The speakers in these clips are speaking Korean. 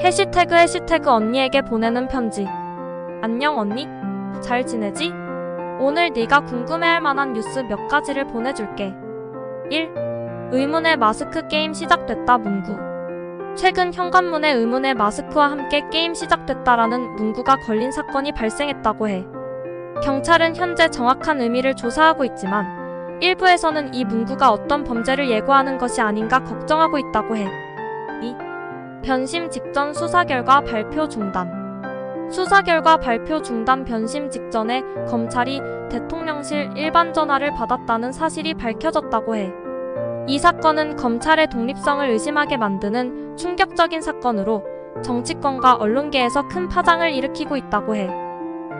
해시태그 해시태그 언니에게 보내는 편지. 안녕 언니? 잘 지내지? 오늘 네가 궁금해할 만한 뉴스 몇 가지를 보내줄게. 1. 의문의 마스크 게임 시작됐다 문구. 최근 현관문에 의문의 마스크와 함께 게임 시작됐다라는 문구가 걸린 사건이 발생했다고 해. 경찰은 현재 정확한 의미를 조사하고 있지만 일부에서는 이 문구가 어떤 범죄를 예고하는 것이 아닌가 걱정하고 있다고 해. 2. 변심 직전 수사 결과 발표 중단. 수사 결과 발표 중단 변심 직전에 검찰이 대통령실 일반 전화를 받았다는 사실이 밝혀졌다고 해. 이 사건은 검찰의 독립성을 의심하게 만드는 충격적인 사건으로 정치권과 언론계에서 큰 파장을 일으키고 있다고 해.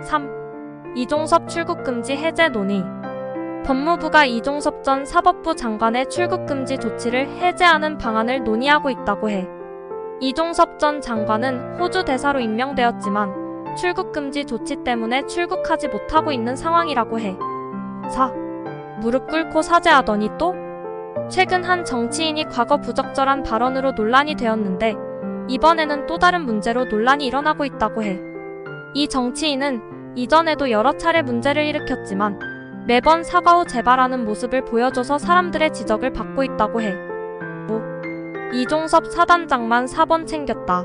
3. 이종섭 출국금지 해제 논의. 법무부가 이종섭 전 사법부 장관의 출국금지 조치를 해제하는 방안을 논의하고 있다고 해. 이종섭 전 장관은 호주 대사로 임명되었지만 출국금지 조치 때문에 출국하지 못하고 있는 상황이라고 해. 4. 무릎 꿇고 사죄하더니 또? 최근 한 정치인이 과거 부적절한 발언으로 논란이 되었는데 이번에는 또 다른 문제로 논란이 일어나고 있다고 해. 이 정치인은 이전에도 여러 차례 문제를 일으켰지만 매번 사과 후 재발하는 모습을 보여줘서 사람들의 지적을 받고 있다고 해. 5. 이종섭 사단장만 4번 챙겼다.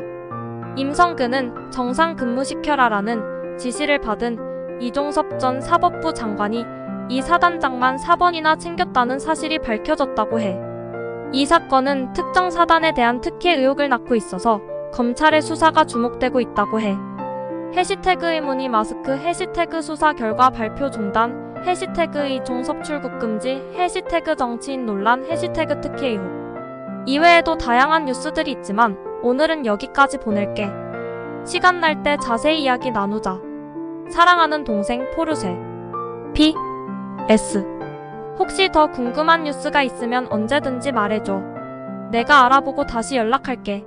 임성근은 정상 근무시켜라라는 지시를 받은 이종섭 전 사법부 장관이 이 사단장만 4번이나 챙겼다는 사실이 밝혀졌다고 해. 이 사건은 특정 사단에 대한 특혜 의혹을 낳고 있어서 검찰의 수사가 주목되고 있다고 해. 해시태그 의문이 마스크 해시태그 수사 결과 발표 중단 해시태그 이종섭 출국 금지 해시태그 정치인 논란 해시태그 특혜 의혹 이외에도 다양한 뉴스들이 있지만 오늘은 여기까지 보낼게. 시간 날 때 자세히 이야기 나누자. 사랑하는 동생 포르쉐. P. S. 혹시 더 궁금한 뉴스가 있으면 언제든지 말해줘. 내가 알아보고 다시 연락할게.